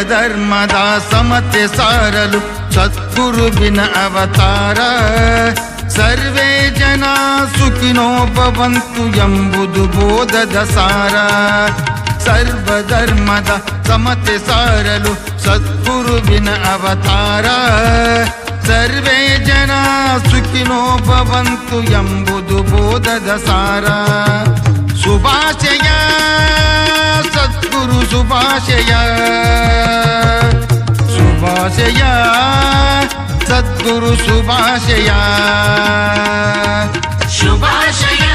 ಸರ್ವಧರ್ಮದ ಸಮತೆ ಸಾರಲು ಸದ್ಗುರುವಿನ ಅವತಾರ ಸರ್ವೇ ಜನ ಸುಖಿನೋ ಭವಂತು ಎಂಬುದು ಬೋಧದ ಸಾರ ಸರ್ವಧರ್ಮದ ಸಮತೆ ಸಾರಲು ಸದ್ಗುರುವಿನ ಅವತಾರ ಸರ್ವೇ ಜನ ಸುಖಿನೋ ಭವಂತು ಎಂಬುದು ಬೋಧದ ಸಾರ ಶುಭಾಶಯ ಸದ್ಗುರು ಶುಭಾಶಯ ಸದ್ಗುರು ಶುಭಾಶಯ ಶುಭಾಶಯ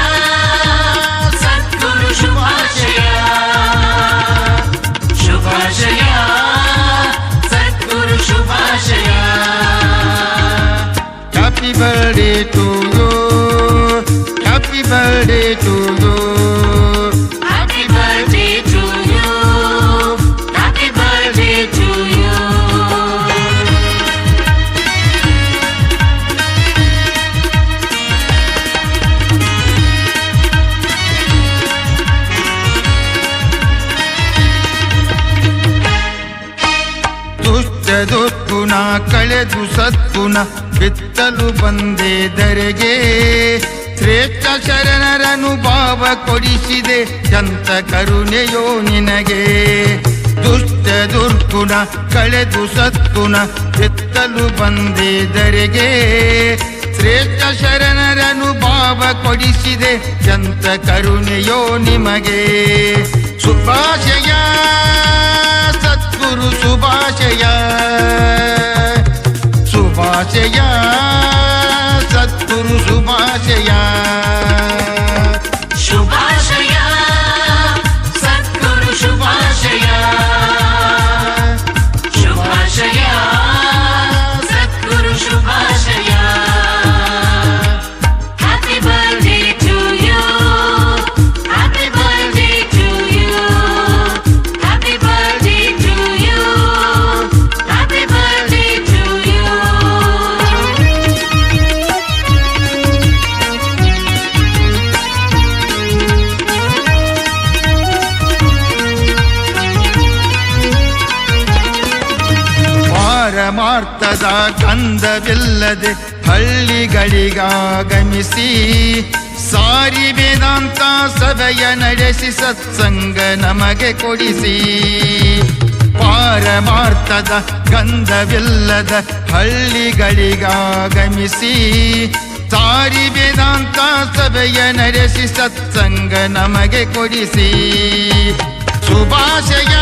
ದುಷ್ಟ ನಾ ಕಳೆದು ಸದ್ಗುಣ ಬಿತ್ತಲು ಬಂದೆ ದರೆಗೆ. ಶ್ರೇಷ್ಠ ಶರಣರನು ಭಾವ ಕೊಡಿಸಿದೆ ಜಂತ ಕರುಣೆಯೋ ನಿನಗೆ. ದುಷ್ಟ ದುರ್ಗುಣ, ಕಳೆದು ಸತ್ತುನ, ಬಿತ್ತಲು ಬಂದೆ ದರೆಗೆ. ಶ್ರೇಷ್ಠ ಶರಣರನು ಭಾವ ಕೊಡಿಸಿದೆ ಜಂತ ಕರುಣೆಯೋ ನಿಮಗೆ. ಸುಭಾಷಯ ಸದ್ಗುರು ಶುಭಾಶಯ ಶುಭಾಶಯ ಪಾರಮಾರ್ಥದ ಗಂಧವಿಲ್ಲದೆ ಹಳ್ಳಿಗಳಿಗಾಗಮಿಸಿ ಸಾರಿ ವೇದಾಂತ ಸಭೆಯ ನಡೆಸಿ ಸತ್ಸಂಗ ನಮಗೆ ಕೊಡಿಸಿ. ಪಾರಮಾರ್ಥದ ಗಂಧವಿಲ್ಲದ ಹಳ್ಳಿಗಳಿಗಾಗಮಿಸಿ ಸಾರಿ ವೇದಾಂತ ಸಭೆಯ ನಡೆಸಿ ಸತ್ಸಂಗ ನಮಗೆ ಕೊಡಿಸಿ. ಶುಭಾಶಯ.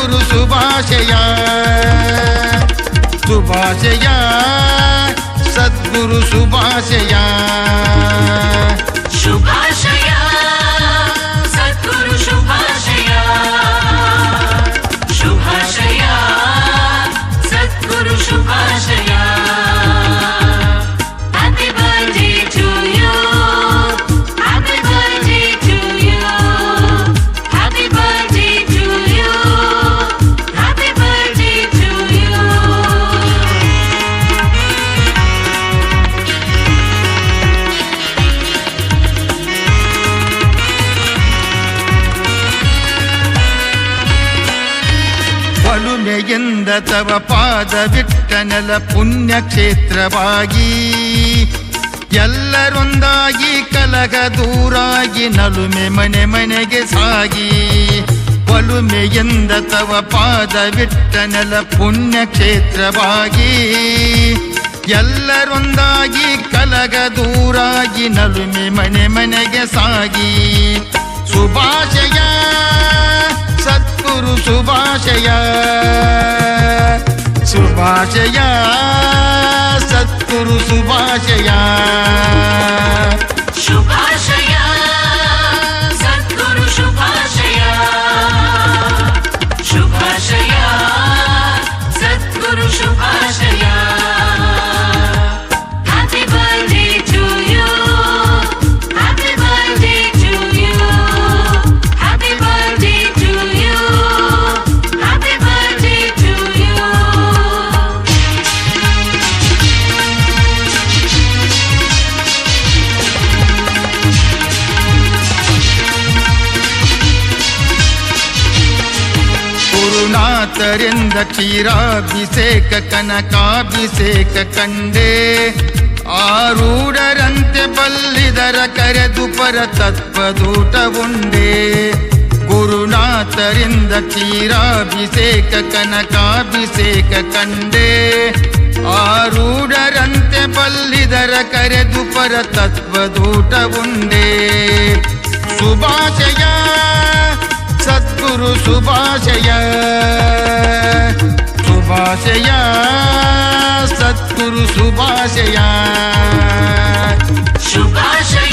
ಸದ್ಗುರು ಶುಭಾಶಯ ಶುಭಾಶಯ ಸದ್ಗುರು ಶುಭಾಶಯ ಶುಭಾಶಯ ತವ ಪಾದವಿಟ್ಟನೆಲ ಪುಣ್ಯ ಕ್ಷೇತ್ರವಾಗಿ ಎಲ್ಲರೊಂದಾಗಿ ಕಲಗ ದೂರಾಗಿ ನಲುಮೆ ಮನೆ ಮನೆಗೆ ಸಾಗಿ ಒಲುಮೆಯಿಂದ ತವ ಪಾದವಿಟ್ಟನೆಲ ಪುಣ್ಯ ಕ್ಷೇತ್ರವಾಗಿ ಎಲ್ಲರೊಂದಾಗಿ ಕಲಗ ದೂರಾಗಿ ನಲುಮೆ ಮನೆ ಮನೆಗೆ ಸಾಗಿ ಶುಭಾಶಯ ಸದ್ಗುರು ಶುಭಾಶಯ ಶುಭಾಶಯ ಸದ್ಗುರು ಶುಭಾಶಯ ಗುರುನಾಥರಿಂದ ಕ್ಷೀರಾಭಿಷೇಕ, ಕನಕಾಭಿಷೇಕ ಕಂಡೆ. ಆರೂಢರಂತೆ ಬಲ್ಲಿದರ ಕರೆದು ಪರ ತತ್ವದೂಟ ಉಂಡೆ ಗುರುನಾಥರಿಂದ ಕ್ಷೀರಾಭಿಷೇಕ, ಕನಕಾಭಿಷೇಕ ಕಂಡೆ. ಆರೂಢರಂತೆ ಬಲ್ಲಿದರ ಕರೆದು ಪರ ತತ್ವದೂಟ ಉಂಡೆ ಶುಭಾಶಯ ಸದ್ಗುರು ಶುಭಾಶಯ ಶುಭಾಶಯ ಸದ್ಗುರು ಶುಭಾಶಯ ಶುಭಾಶಯ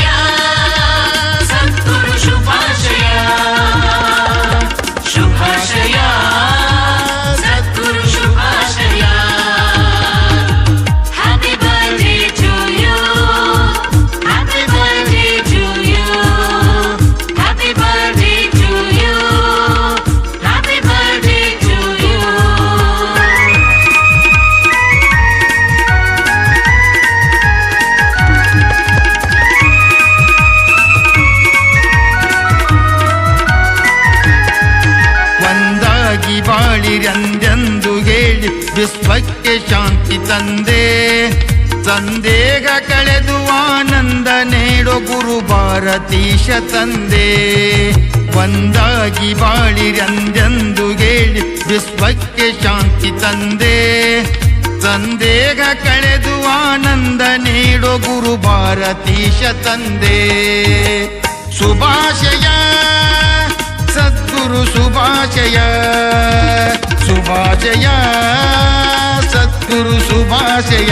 ಶಾಂತಿ ತಂದೆ, ಸಂದೇಗ ಕಳೆದು ಆನಂದ ನೀಡೋ ಗುರು ಭಾರತೀಶ ತಂದೆ. ಒಂದಾಗಿ ಬಾಳಿರಂದೆಂದು ಹೇಳಿ ವಿಶ್ವಕ್ಕೆ ಶಾಂತಿ ತಂದೆ. ಸಂದೇಗ ಕಳೆದು ಆನಂದ ನೀಡೋ ಗುರು ಭಾರತೀಶ ತಂದೆ. ಸುಭಾಷಯ, ಸದ್ಗುರು ಸುಭಾಷಯ ಶುಭಾಶಯ ಸದ್ಗುರು ಶುಭಾಶಯ ಶುಭಾಶಯ